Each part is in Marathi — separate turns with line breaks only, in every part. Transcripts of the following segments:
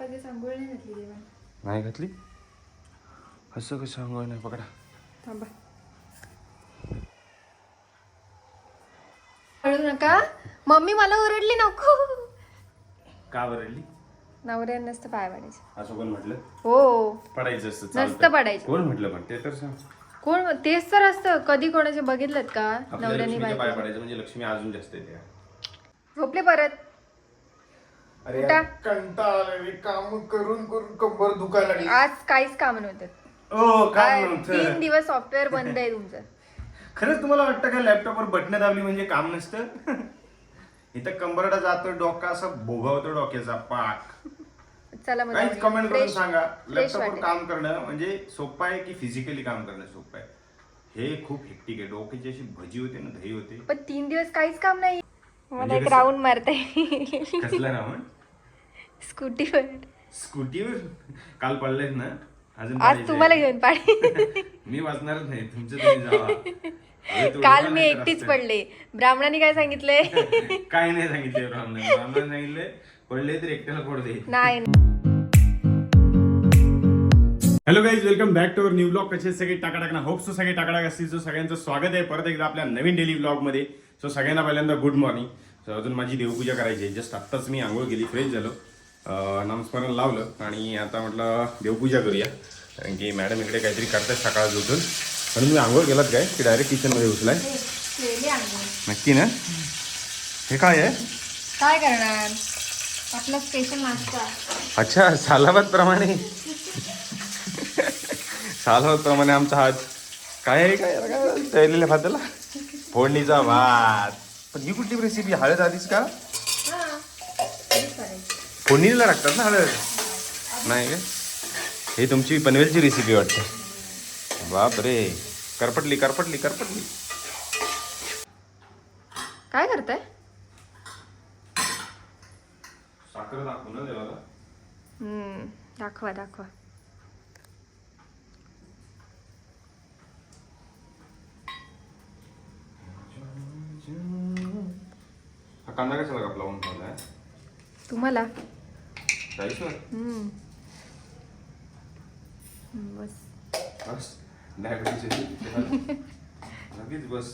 पाच दिवस आंघोळ नाही घातली देवा
नाही घातली? असं कसं अंघोळ नाही? पकडा.
थांबा. नका. मम्मी मला ओरडली नको.
का बरडली
नवऱ्यानं नसतं पाय पाडायचं
असं कोण म्हटलं?
हो.
पडायचं असतं
नसतं
चालतं.
पडायचं.
कोण म्हटलं पण? ते तर सांग.
कोण तेच तर असतं. कधी कोणाचे बघितलं का?
आपल्या
नवऱ्याने
लक्ष्मीच्या पाय पडायचं म्हणजे लक्ष्मी अजून जास्त येते
झोपले परत.
अरे
उठा.
कंटाळा काम करून करून कंबर दुखायला लागली.
आज काहीच काम नव्हतं.
ओ
काय,
काम
तीन
नव्हतं.
दिवस सॉफ्टवेअर बंद आहे तुमचं.
खरंच तुम्हाला वाटतं का लॅपटॉपवर बटणं दाबली म्हणजे काम नसतं? इथं कंबरडा जातो डोका असं भोगावतो डोक्याचा पाक.
चला मग
काहीच
जाऊया.
कमेंट करून सांगा. लॅपटॉपवर
वाटेल.
काम करणं म्हणजे सोपं आहे की फिजिकली काम करणं सोपं आहे? हे खूप हेक्टिक आहे. डोक्याची अशी भजी होते ना दही होते.
पण तीन दिवस काहीच काम नाही मला
म्हणजे
एक
कसं?
राऊंड मारता येईल.
कसलं रावण
स्कूटीवर
स्कूटीवर काल पडलेत ना? अजून
आज. तुम्हाला घेऊन पाडी
मी वाचणारच नाही. तुमचं तुम्ही जावा.
काल मी एकटीच. पडले. ब्राह्मणाने काय सांगितलंय?
काही नाही सांगितले ब्राह्मणाने. ब्राह्मणाने सांगितले पडले तर एकट्याला पड दे
नाही.
Hello guys welcome back to our new blog कसे सगळे टाकाटाक ना? होप सो सगळे टाकाटाक असतील. सो सगळ्यांचं स्वागत आहे. परत एकदा आपल्या नवीन डेली ब्लॉगमध्ये सो सगळ्यांना पहिल्यांदा गुड मॉर्निंग सो अजून माझी देवपूजा करायची आहे. जस्ट आत्ताच मी आंघोळ केली फ्रेश झालो. अं, नामस्मरण लावलं आणि आता म्हटलं देवपूजा करूया. कारण की मॅडम इकडे काहीतरी करतात सकाळ उठून. म्हणून तुम्ही आंघोळ केलात काय? की डायरेक्ट किचनमध्ये उचलाय नक्की ना? हे काय आहे?
काय करणार? आपला स्पेशल नाश्ता.
अच्छा सालाबाद प्रमाणे. सालाबाद प्रमाणे आमचा हात. काय आहे काय काय तळलेल्या भाताला? फोडणीचा भात. पण ही कुठली रेसिपी हळद आधीच का? फोडणीला लागतात ना हळद? नाही काय ही तुमची पनवेलची रेसिपी वाटते. बाप रे करपटली करपटली करपटली.
काय करताय?
साखर ना
दाखवा दाखवा.
हा कांदा कशाला कापला? म्हणून ठेवलाय
तुम्हाला?
जायचं
हम्म. बस.
बस. डायबिटीस लगेच बस.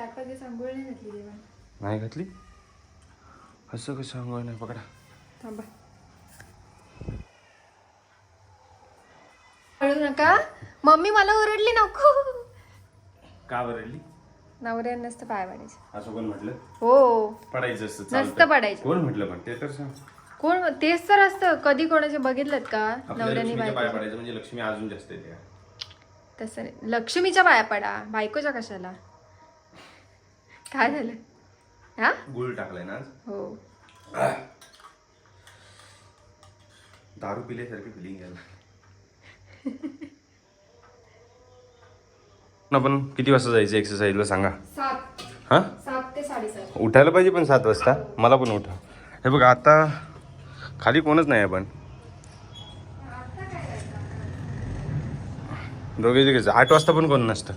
चार पाच दिवस आंघोळ नाही घातली देवा
नाही घातली? असं कसं नाही? पकडा.
थांबा. नका. मम्मी मला ओरडली नको
का बरडली
नवऱ्यानं नसतं पाय पाडायचं
असं कोण म्हटलं?
हो.
पडायचं असतं
नसतं
चालतं.
पडायचं.
कोण म्हटलं पण? ते तर सांग.
कोण तेच तर असतं. कधी कोणाचे बघितलं का?
आपल्या
नवऱ्याने
लक्ष्मीच्या
बायको
पडायचं म्हणजे लक्ष्मी अजून जास्त येते
तसं नाही. लक्ष्मीच्या पाया पडा. बायकोच्या कशाला? काय झालं? हा?
गुळ टाकलाय ना आज.
हो.
दारू पिल्यासारखी फिलिंग यायला आपण किती वाजता जायचं एक्सरसाइजला सांगा.
सात.
हा?
सात ते साडेसात.
उठायला पाहिजे पण सात वाजता? मला पण उठा. हे बघ आता खाली कोणच नाही आपण दोघे तिघेच. आठ वाजता पण कोण नसतं.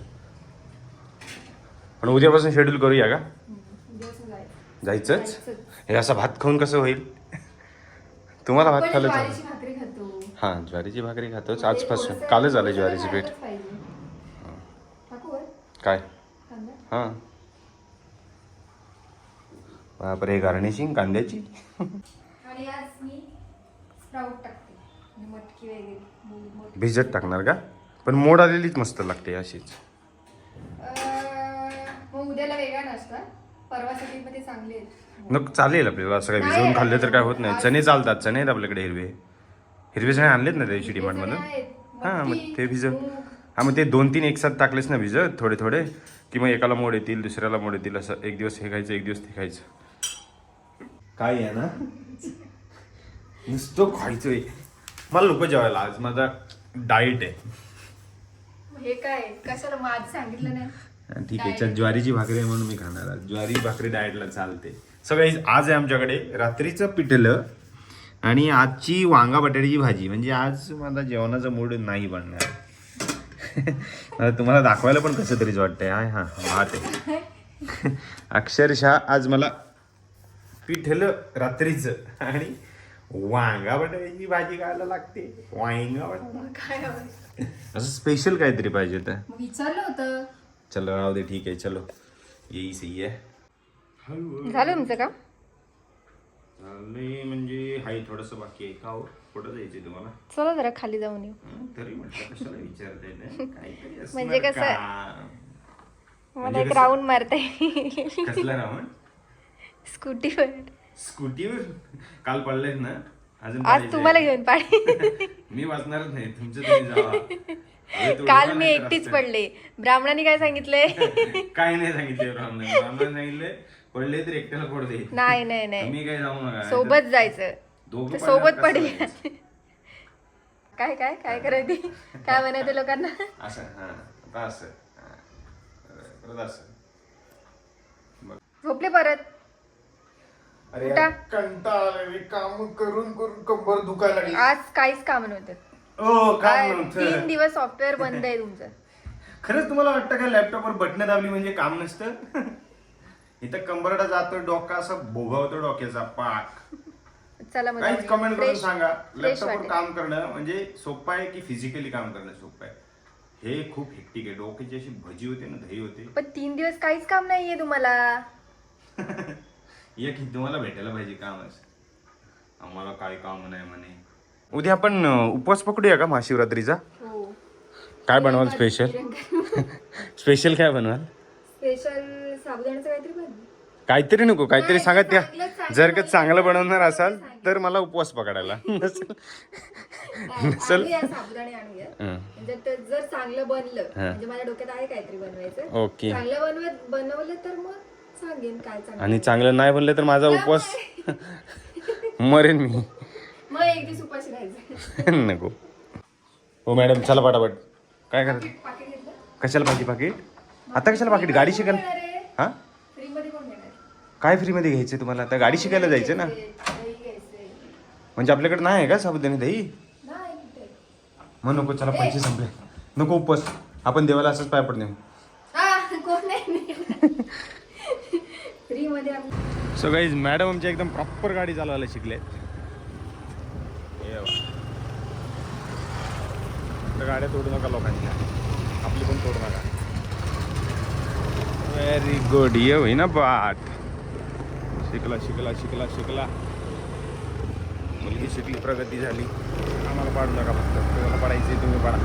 पण उद्यापासून शेड्यूल करूया का? जायचंच? हे असा भात खाऊन कसं होईल? तुम्हाला भात खाल्लं हां ज्वारीची भाकरी खातोच आजपासून. कालच आलं ज्वारीची पीठ? काय?
कांदा?
हां. बापरे गार्निशिंग कांद्याची. भिजत टाकणार का? पण मोड आलेलीच मस्त लागते अशीच.
मग उद्याला वेगळा नाश्ता. परवासाठी मध्ये चांगले आहेत.
नको चालेल आपल्याला. असं काय
नाही,
भिजवून खाल्ले तर काय होत नाही. चणे चालतात. चणे आहेत आपल्याकडे हिरवे. हिरवे चणे आणलेत ना त्या दिवशी डिमांड
चणे
मधून
आहेत,
हा मग
मटकी,
ते
मूग.
हा मग ते दोन तीन एक साथ टाकलेस ना भिजत थोडे थोडे. की मग एकाला मोड येतील दुसऱ्याला मोड येतील. असं एक दिवस हे खायचं एक दिवस ते खायचं. काय आहे ना? नुसतं खायचंय. मला लोक जेवायला. आज माझा डाएट आहे.
हे काय? कशाला मग आधी सांगितलं नाही?
ठीक आहे चल ज्वारीची भाकरी आहे म्हणून मी खाणार आज. ज्वारी भाकरी डाएटला चालते. सगळे आज आहे आमच्याकडे रात्रीचं पिठलं आणि आजची वांगा बटाट्याची भाजी. म्हणजे आज माझा जेवणाचा मूड नाही बनणार. तुम्हाला दाखवायला पण कसं तरीच वाटतंय. हाय हा भात आहे. अक्षरशः आज मला पिठलं रात्रीचं आणि वांगा बटाट्याची भाजी खायला लागते. वांगा बटाटा. असं स्पेशल काहीतरी पाहिजे तर
विचारलं होतं.
चलो राहू दे ठीक आहे चलो। येई सही आहे
झालं तुमचं काम?
चाललंय म्हणजे हाय थोडंसं बाकी आहे का हो? कुठं जायचंय तुम्हाला?
चला जरा खाली जाऊन येऊ.
तरी म्हटलं कशाला विचारताय
म्हणजे कसं-
का?
मला
म्हणजे
एक? राऊंड मारता येईल
कसला रावण
स्कूटीवर.
स्कूटीवर? काल पडलेत ना? अजून
आज. तुम्हाला घेऊन पाडी
मी वाचणारच नाही तुमचं तुम्ही जावा.
काल मी एकटीच. पडले. ब्राह्मणाने काय सांगितलंय
काय नाही सांगितले ब्राह्मणाने. ब्राह्मणाने सांगितले पडले तर एकट्याला पड दे
नाही नाही नाही.
तुम्ही काय जाऊ नका.
सोबत जायचं.
दोघं
सोबत पडेल? काय काय काय करायची काय बनायचं लोकांना?
असं हा आता असं. हा. परत असं.
झोपले परत.
अरे
उठा.
कंटाळ काम करून करून कंबर दुखायला लागली.
आज काहीच काम नव्हतं.
ओ काय?
तीन दिवस सॉफ्टवेअर बंद आहे तुमचं.
खरंच तुम्हाला वाटतं का लॅपटॉपवर बटणं दाबली म्हणजे काम नसतं? इथं कंबरडा जातो डोका असं भोगावतो डोक्याचा पाक.
चला मग
काहीच
जाऊया.
कमेंट करून
Fresh-
सांगा.
fresh
लॅपटॉपवर
वाटेल.
काम करणं म्हणजे सोपं आहे की फिजिकली काम करणं सोपं आहे? हे खूप हेक्टिक आहे. डोक्याची अशी भजी होते ना दही होते.
पण तीन दिवस काहीच काम नाहीये तुम्हाला.
एक तुम्हाला भेटायला पाहिजे कामच. आम्हाला काय काम नाही म्हणे. उद्या आपण उपवास पकडूया का महाशिवरात्रीचा?
हो.
काय बनवाल स्पेशल स्पेशल काय बनवाल?
स्पेशल साबुदाण्याचं काहीतरी बनव.
काहीतरी नको काहीतरी
नाही,
सांगा त्या जर का चांगलं बनवणार असाल. तर मला उपवास पकडायला. नसेल? चल.
आणूया साबुदाणे आणूया.
हं.
म्हणजे ते जर चांगलं बनलं. म्हणजे माझ्या डोक्यात आहे काहीतरी बनवायचं.
ओके.
चांगलं बनवत बनवलं तर मग सांगेन काय चांगलं
आणि चांगलं नाही बनलं तर माझा उपवास मरेन मी.
मग एक दिवस उपाशी राहायचं.
नको. हो मॅडम चला पटापट. काय करा
पाकिट घेतलं?
कशाला पाहिजे पाकिट? आता कशाला पाकिट? गाडी शिकायला हा?
फ्री मध्ये कोण देणार
काय फ्रीमध्ये घ्यायचं तुम्हाला? आता गाडी शिकायला जायचं ना.
दही घ्यायचंय.
म्हणजे आपल्याकडे नाही आहे का साबुदाणे दही?
नाही कुठे?
मग नको चला पैसे संपले. नको उपवास. आपण देवाला असंच पाय पडणे
हा कोण नाही फ्री मध्ये आपलं
सो गाईज मॅडम आमच्या एकदम प्रॉपर गाडी चालवायला शिकले गाड्या तोडू नका लोकांच्या. आपली पण तोडू नका. व्हेरी गुड ये होई ना बाट शिकला शिकला शिकला शिकला. मुलगी शिकली प्रगती झाली. आम्हाला पाडू नका फक्त. तुम्हाला पडायचे तुम्ही पडा.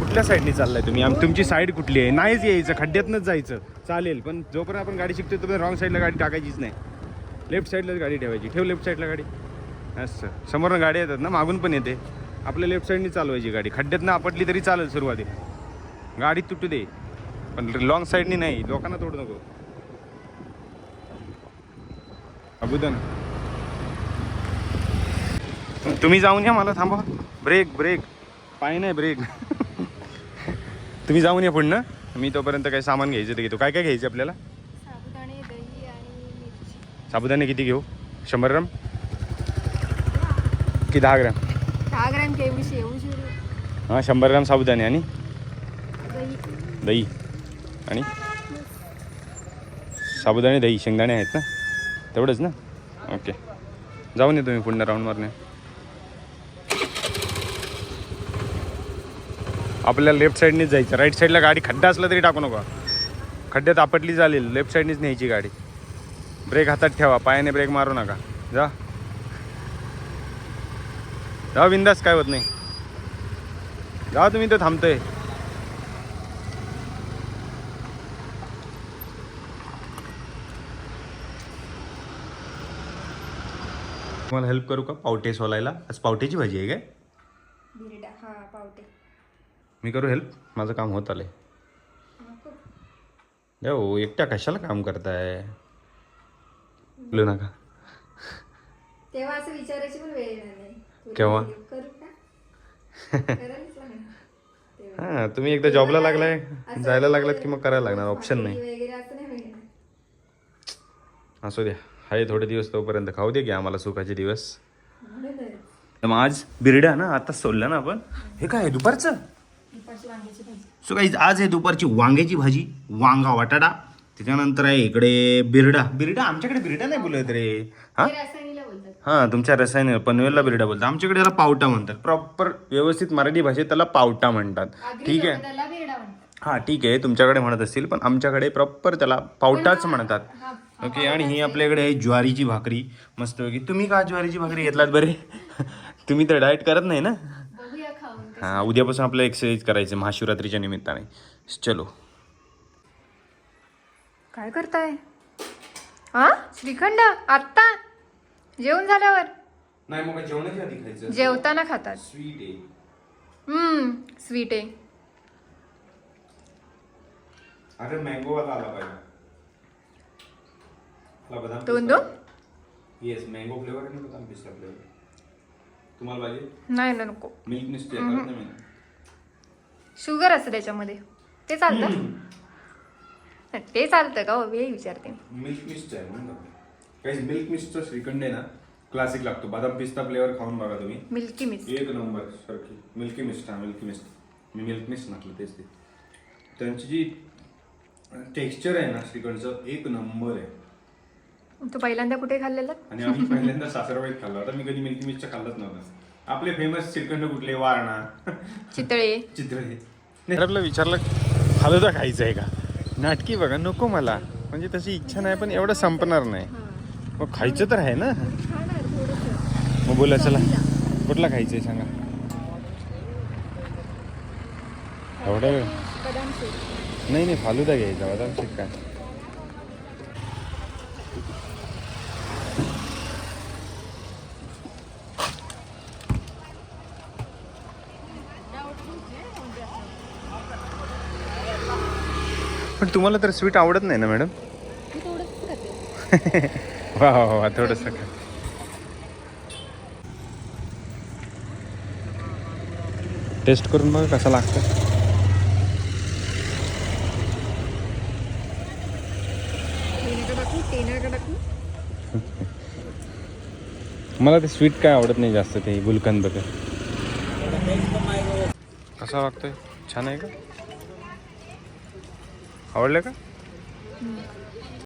कुठल्या साईडने चाललाय तुम्ही? आम तुमची साईड कुठली आहे? नाहीच यायचं खड्ड्यातनंच जायचं. चालेल पण जोपर्यंत आपण गाडी शिकतो तोपर्यंत रॉंग साईडला गाडी टाकायचीच नाही. लेफ्ट साईडलाच गाडी ठेवायची. ठेव लेफ्ट साईडला गाडी. असं. समोरनं गाडी येतात ना मागून पण येते. आपल्या लेफ्ट साईडने चालवायची गाडी. खड्ड्यातनं आपटली तरी चालेल सुरुवातीला. गाडी तुटू दे. पण लॉंग साईडनी नाही. लोकांना तोडू नको. अबुदन तुम्ही जाऊन या मला थांबवा. ब्रेक ब्रेक पाय नाही ब्रेक तुम्ही जाऊन या पुढनं. मी तोपर्यंत काही सामान घ्यायचं ते घेतो. काय काय घ्यायचं आपल्याला?
साबुदाणे
किती घेऊ? शंभर ग्राम? की दहा ग्राम?
दहा ग्रॅम केवढीशी एवढी
हां शंभर ग्राम साबुदाणे आणि?
दही.
दही. आणि? साबुदाणे दही शेंगदाणे आहेत ना? तेवढंच ना? ओके. जाऊन या तुम्ही पुढनं राऊंड मारणे आपल्याला लेफ्ट साईडनेच जायचं. राईट साईडला गाडी खड्डा असला तरी टाकू नका. खड्ड्यात आपटली चालेल. लेफ्ट साईडनेच न्यायची गाडी. ब्रेक हातात ठेवा. पायाने ब्रेक मारू नका. जा. जा बिंदास काय होत नाही. जा तुम्ही इथं थांबतोय. तुम्हाला हेल्प करू का पावटे सोलायला? आज पावट्याची भाजी आहे काय?
पावटे.
मी करू हेल्प माझं काम होत आलंय. हो एकट्या कशाला काम करताय? बोलू नका.
तेव्हा असं विचारायची पण वेळ नाही.
केव्हा? हां तुम्ही एकदा जॉबला लागलाय? जायला लागलात की मग करायला लागणार? ऑप्शन नाही.
असं
द्या. आहे थोडे दिवस तोपर्यंत. खाऊ दे की आम्हाला सुखाचे दिवस. मग आज बिरड्या ना आता सोडलं ना आपण? हे काय आहे दुपारचं?
दुपारची वांग्याची भाजी.
सो काही आज आहे दुपारची वांग्याची भाजी वांगा वाटाडा. त्याच्यानंतर आहे इकडे बिरडा. बिरडा आमच्याकडे बिरडा नाही बोलत रे. हा? हा तुमच्या रसायन पनवेलला बिरडा बोलतात आमच्याकडे याला पावटा म्हणतात. प्रॉपर व्यवस्थित मराठी भाषेत त्याला पावटा म्हणतात. ठीक आहे? हा ठीक आहे. तुमच्याकडे म्हणत असतील पण आमच्याकडे प्रॉपर त्याला पावटाच म्हणतात. ओके आणि ही आपल्याकडे आहे ज्वारीची भाकरी. मस्त की तुम्ही का ज्वारीची भाकरी घेतलात बरे? तुम्ही तर डाएट करत नाही ना?
बघूया खाऊन कसं.
हा उद्यापासून आपल्याला एक्सरसाइज करायचं महाशिवरात्रीच्या निमित्ताने. चलो.
काय करताय? हा श्रीखंड आत्ता? जेवण झाल्यावर?
नाही मग जेवणाच्या आधी खायचं?
जेवताना खातात.
स्वीट आहे.
हम्म स्वीट आहे.
अरे मँगो वाला आला पाहिजे. बदाम
दोन? दोन
येस मँगो फ्लेवर आणि बदाम पिस्ता फ्लेवर तुम्हाला पाहिजे?
नाही ना नको.
मिल्क मी.
शुगर असतं त्याच्यामध्ये. ते चालतं. ते चालतं का हो? हे विचारते.
मिल्क मिस्ट आहे म्हणून काही मिल्क मिस्टचा श्रीखंड आहे ना क्लासिक लागतो. बदाम पिस्ता फ्लेवर खाऊन बघा तुम्ही.
मिल्की मिस
एक नंबर सारखी मिल्की मिस्ट हा मिल्की मिस्ट मी मिल्क मिस्ट म्हटलं तेच ते. त्यांची जी टेक्स्चर आहे ना श्रीखंडचं एक नंबर आहे.
तू पहिल्यांदा कुठे खाल्लेलं?
आणि आम्ही पहिल्यांदा सासरवाईत खाल्ला. होता मी कधी मिल्की मिस्टचा खाल्लाच नव्हता. आपले फेमस श्रीखंड कुठले? वारणा.
चितळे.
चित्र आपलं विचारलं फालुदा खायचं आहे का? नाटकी बघा नको मला. म्हणजे तशी इच्छा नाही पण एवढं संपणार नाही. मग खायचं तर आहे ना? मग बोला चला. कुठला खायचं आहे सांगा? एवढं वेळ? नाही नाही फालुदा घ्यायचा. बदाम शेक काय? पण तुम्हाला तर स्वीट आवडत नाही ना मॅडम? वा वा वा थोडस टेस्ट करून बघा कसं लागतं मला ते स्वीट काय आवडत नाही जास्त ते गुलकंद बघा कसा वागतोय छान आहे का? आवडलं का?